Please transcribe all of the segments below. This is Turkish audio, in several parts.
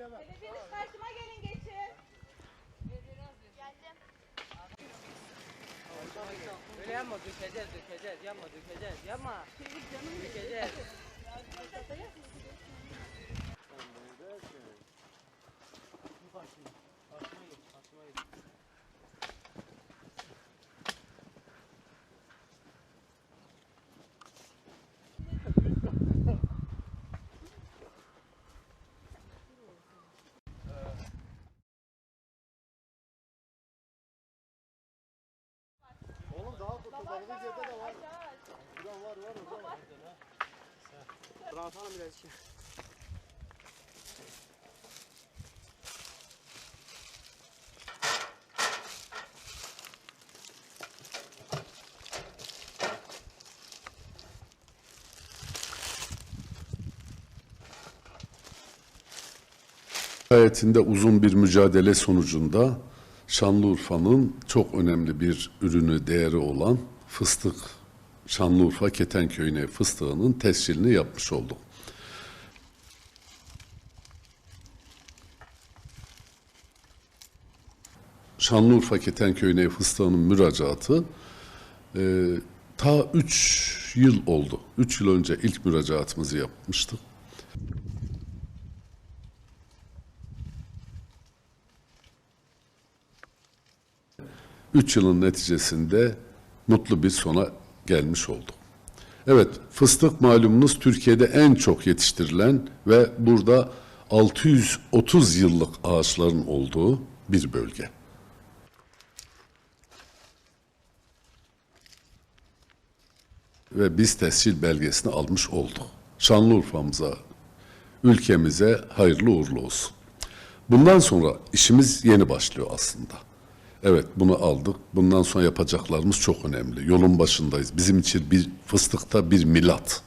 Hepiniz karşıma gelin geçin. Öyle yapma dökeceğiz dökeceğiz yapma dökeceğiz yapma. Dökeceğiz. Oğlum daha fotoğraflı yerde de var. Burada var var orada var. Rahatalım biraz için. Hayatında uzun bir mücadele sonucunda Şanlıurfa'nın çok önemli bir ürünü, değeri olan fıstık, Şanlıurfa Ketenköy'üne fıstığının tescilini yapmış olduk. Şanlıurfa Ketenköy'üne fıstığının müracaatı e, ta 3 yıl oldu. 3 yıl önce ilk müracaatımızı yapmıştık. Üç yılın neticesinde mutlu bir sona gelmiş olduk. Evet, fıstık malumunuz Türkiye'de en çok yetiştirilen ve burada 630 yıllık ağaçların olduğu bir bölge. Ve biz tescil belgesini almış olduk. Şanlıurfa'mıza, ülkemize hayırlı uğurlu olsun. Bundan sonra işimiz yeni başlıyor aslında. Evet bunu aldık. Bundan sonra yapacaklarımız çok önemli. Yolun başındayız. Bizim için bir fıstıkta bir milat.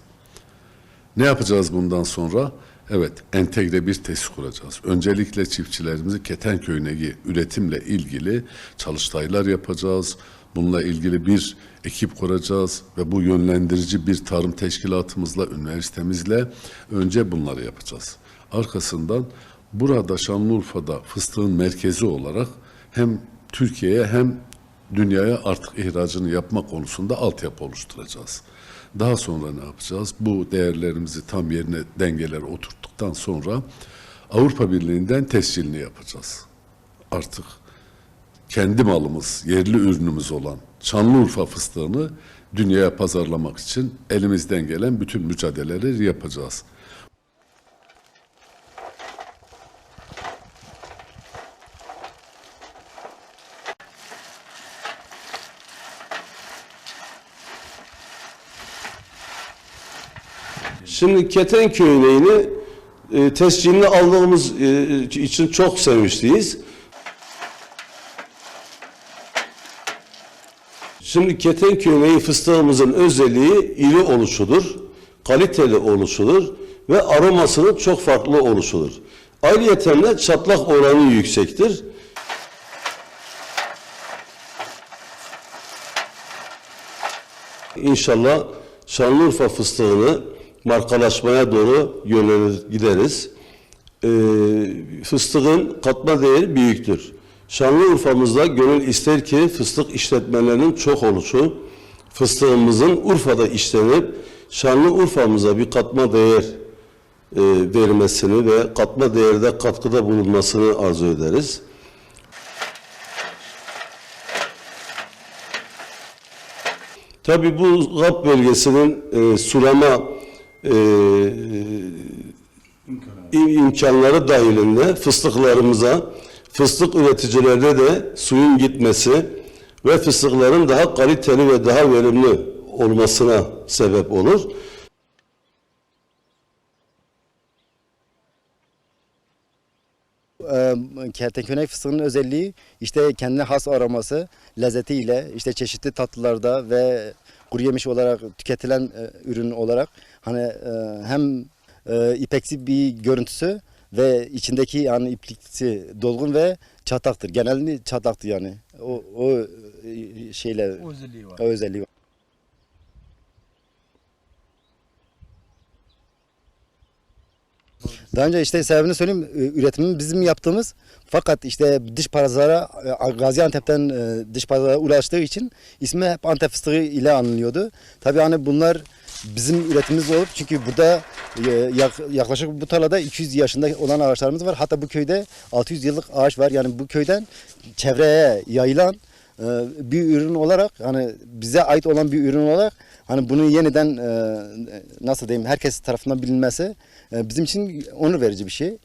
Ne yapacağız bundan sonra? Evet, entegre bir tesis kuracağız. Öncelikle çiftçilerimizi Ketenköy'üne üretimle ilgili çalıştaylar yapacağız. Bununla ilgili bir ekip kuracağız ve bu yönlendirici bir tarım teşkilatımızla, üniversitemizle önce bunları yapacağız. Arkasından burada Şanlıurfa'da fıstığın merkezi olarak hem Türkiye'ye hem dünyaya artık ihracını yapma konusunda altyapı oluşturacağız. Daha sonra ne yapacağız? Bu değerlerimizi tam yerine dengelere oturttuktan sonra Avrupa Birliği'nden tescilini yapacağız. Artık kendi malımız, yerli ürünümüz olan Şanlıurfa fıstığını dünyaya pazarlamak için elimizden gelen bütün mücadeleleri yapacağız. Şimdi Ketenköy ineğini e, tescilini aldığımız e, için çok sevinçliyiz. Şimdi Ketenköy ineği fıstığımızın özelliği iri oluşudur, kaliteli oluşudur ve aromasının çok farklı oluşudur. Ayrıyeten de çatlak oranı yüksektir. İnşallah Şanlıurfa fıstığını markalaşmaya doğru yönelir gideriz. Ee, fıstığın katma değeri büyüktür. Şanlıurfa'mızda gönül ister ki fıstık işletmelerinin çok oluşu, fıstığımızın Urfa'da işlenip Şanlıurfa'mıza bir katma değer e, vermesini ve katma değerde katkıda bulunmasını arzu ederiz. Tabii bu GAP bölgesinin e, sulama e, im- imkanları dahilinde fıstıklarımıza, fıstık üreticilerine de suyun gitmesi ve fıstıkların daha kaliteli ve daha verimli olmasına sebep olur. Eee, Kertenkönek fıstığının özelliği işte kendine has aroması, lezzetiyle işte çeşitli tatlılarda ve kuru yemiş olarak tüketilen e, ürün olarak hani e, hem e, ipeksi bir görüntüsü ve içindeki yani ipliksi dolgun ve çataktır. Genelini çataktır yani. O, o e, şeyler, O özelliği var. o özelliği var. Daha önce işte sebebini söyleyeyim. e, Üretimini bizim yaptığımız fakat işte dış pazara e, Gaziantep'ten e, dış pazara ulaştığı için ismi hep Antep fıstığı ile anılıyordu. Tabii hani bunlar bizim üretimimiz olup çünkü burada yak- yaklaşık bu tarlada 200 yaşında olan ağaçlarımız var. Hatta bu köyde 600 yıllık ağaç var. Yani bu köyden çevreye yayılan bir ürün olarak hani bize ait olan bir ürün olarak hani bunu yeniden e, nasıl diyeyim herkes tarafından bilinmesi e, bizim için onur verici bir şey.